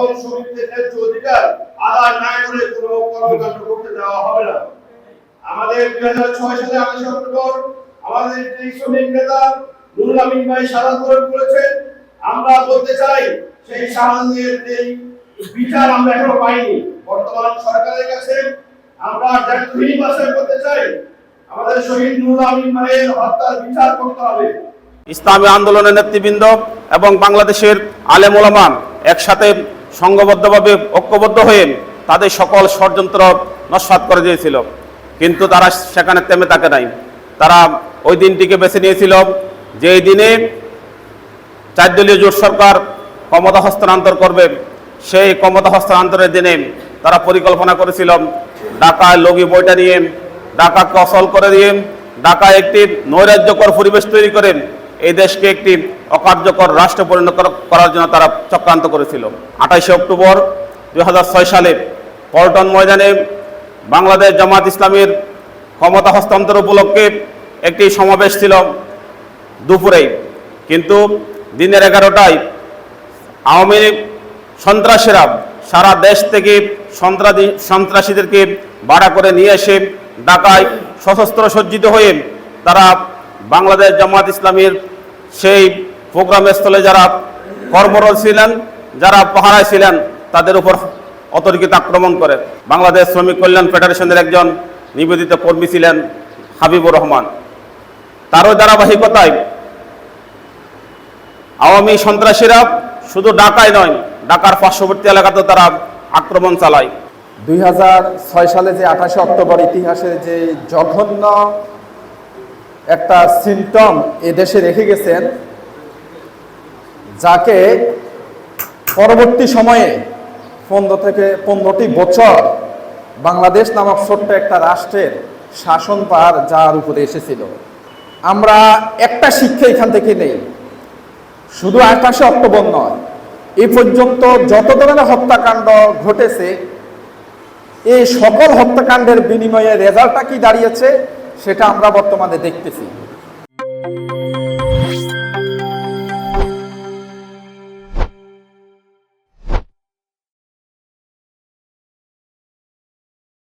সকল শ্রমিকদের ন্যায্য অধিকার আদায় না করে কোনো কর্মকাণ্ড করতে দেওয়া হবে না। আমাদের দুই হাজার ছয় সালে আঠাশে অক্টোবর আমাদের শ্রমিক নেতা নুরুল আমিন ভাই বরণ করেছেন। আমরা বলতে চাই, সেই শাহাদের এই বিচার আমরা এখনও পাইনি, বর্তমান সরকারের কাছে আমরা দায়িত্বহীন ভাষায় বলতে চাই, আমাদের শহীদ নুরুল আমিন ভাইয়ের হত্যার বিচার করতে হবে। ইসলামী আন্দোলনের নেতৃবৃন্দ এবং বাংলাদেশের আলেম ওলামান একসাথে সংঘবদ্ধভাবে ঐক্যবদ্ধ হয়ে তাদের সকল ষড়যন্ত্র নস্বাত করে দিয়েছিল। কিন্তু তারা সেখানে থেমে তাকে নাই। তারা ওই দিনটিকে বেছে নিয়েছিল যে এই দিনে চার দলীয় জোট সরকার ক্ষমতা হস্তান্তর করবে, সেই ক্ষমতা হস্তান্তরের দিনে তারা পরিকল্পনা করেছিল, ঢাকায় লগি বইটা নিয়ে, ঢাকাকে অসল করে দিয়ে, ঢাকায় একটি নৈরাজ্যকর পরিবেশ তৈরি করে এই দেশকে একটি অকার্যকর রাষ্ট্র পরিণত করার জন্য তারা চক্রান্ত করেছিল। আঠাশে অক্টোবর দু হাজার ছয় সালে পল্টন ময়দানে বাংলাদেশ জামাত ইসলামের ক্ষমতা হস্তান্তর উপলক্ষে একটি সমাবেশ ছিল দুপুরেই। কিন্তু দিনের এগারোটায় আওয়ামী লীগ সন্ত্রাসীরা সারা দেশ থেকে সন্ত্রাসী সন্ত্রাসীদেরকে ভাড়া করে নিয়ে এসে ঢাকায় সশস্ত্র সজ্জিত হয়ে তারা বাংলাদেশ জামাত ইসলামীর সেই প্রোগ্রাম স্থলে যারা কর্মরত ছিলেন, যারা পাহারায় ছিলেন, তাদের উপর অতর্কিত আক্রমণ করে। বাংলাদেশ শ্রমিক কল্যাণ ফেডারেশনের একজন নিবেদিত কর্মী ছিলেন হাবিবুর রহমান। তারও ধারাবাহিকতায় আওয়ামী সন্ত্রাসীরা শুধু ঢাকায় নয়, ঢাকার পার্শ্ববর্তী এলাকাতেও তারা আক্রমণ চালায়। দুই হাজার ছয় সালে যে আঠাশে অক্টোবর ইতিহাসে যে জঘন্য একটা সিমটম এদেশে রেখে গেছেন, যাকে পরবর্তী সময়ে পনেরো থেকে পনেরোটি বছর বাংলাদেশ নামক ছোট্ট একটা রাষ্ট্রের শাসন পার যার উপরে এসেছিল। আমরা একটা শিক্ষা এখান থেকে নেই। শুধু আঠাশে অক্টোবর নয়, এ পর্যন্ত যত ধরনের হত্যাকাণ্ড ঘটেছে, এই সকল হত্যাকাণ্ডের বিনিময়ে রেজাল্টটা কি দাঁড়িয়েছে? সেটা আমরা বর্তমানে দেখতেছি।